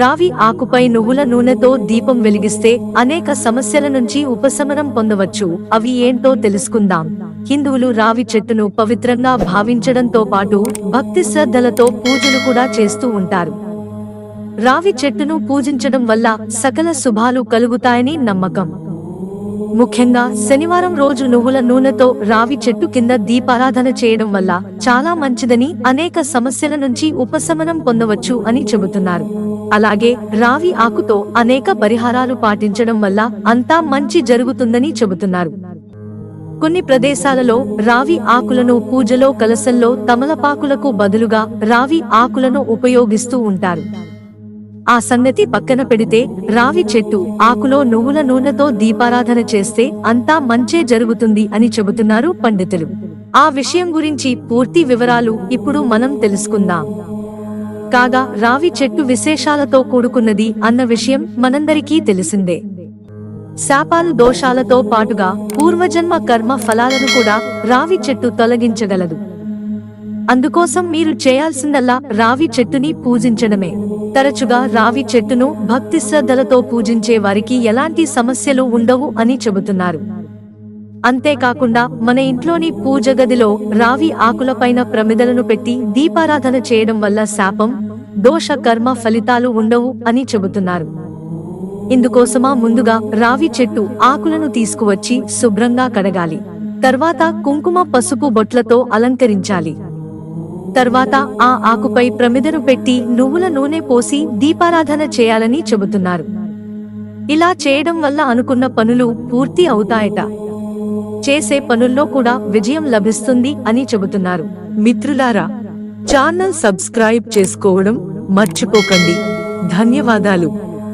రావి ఆకుపై నువ్వుల నూనెతో దీపం వెలిగిస్తే అనేక సమస్యల నుంచి ఉపశమనం పొందవచ్చు. అవి ఏంటో తెలుసుకుందాం. హిందువులు రావి చెట్టును పవిత్రంగా భావించడంతో పాటు భక్తి శ్రద్ధలతో పూజలు కూడా చేస్తూ ఉంటారు. రావి చెట్టును పూజించడం వల్ల సకల శుభాలు కలుగుతాయని నమ్మకం. ముఖ్యంగా శనివారం రోజు నువ్వుల నూనెతో రావి చెట్టు కింద దీపారాధన చేయడం వల్ల చాలా మంచిదని అనేక సమస్యల నుంచి ఉపశమనం పొందవచ్చు అని చెబుతున్నారు. అలాగే రావి ఆకుతో అనేక పరిహారాలు పాటించడం వల్ల అంతా మంచి జరుగుతుందని చెబుతున్నారు. కొన్ని ప్రదేశాలలో రావి ఆకులను పూజలో కలసంలో తమలపాకులకు బదులుగా రావి ఆకులను ఉపయోగిస్తూ ఉంటారు. ఆ సంగతి పక్కన పెడితే రావి చెట్టు ఆకులో నువ్వుల నూనెతో దీపారాధన చేస్తే అంతా మంచే జరుగుతుంది అని చెబుతున్నారు పండితులు. ఆ విషయం గురించి పూర్తి వివరాలు ఇప్పుడు మనం తెలుసుకుందాం. కాగా రావి చెట్టు విశేషాలతో కూడుకున్నది అన్న విషయం మనందరికీ తెలిసిందే. శాపాలు దోషాలతో పాటుగా పూర్వజన్మ కర్మ ఫలాలను కూడా రావి చెట్టు తొలగించగలదు. అందుకోసం మీరు చేయాల్సిందల్లా రావి చెట్టుని పూజించడమే. తరచుగా రావి చెట్టును భక్తి శ్రద్ధలతో పూజించే వారికి ఎలాంటి సమస్యలు ఉండవు అని చెబుతున్నారు. అంతేకాకుండా మన ఇంట్లోని పూజ గదిలో రావి ఆకులపైన ప్రమిదలను పెట్టి దీపారాధన చేయడం వల్ల శాపం దోష కర్మ ఫలితాలు ఉండవు అని చెబుతున్నారు. ఇందుకోసమా ముందుగా రావి చెట్టు ఆకులను తీసుకువచ్చి శుభ్రంగా కడగాలి. తర్వాత కుంకుమ పసుపు బొట్లతో అలంకరించాలి. తర్వాత ఆ ఆకుపై ప్రమిదను పెట్టి నువ్వుల నూనె పోసి దీపారాధన చేయాలని చెబుతున్నారు. ఇలా చేయడం వల్ల అనుకున్న పనులు పూర్తి అవుతాయట. చేసే పనుల్లో కూడా విజయం లభిస్తుంది అని చెబుతున్నారు. మిత్రులారా ఛానల్ సబ్స్క్రైబ్ చేసుకోవడం మర్చిపోకండి. ధన్యవాదాలు.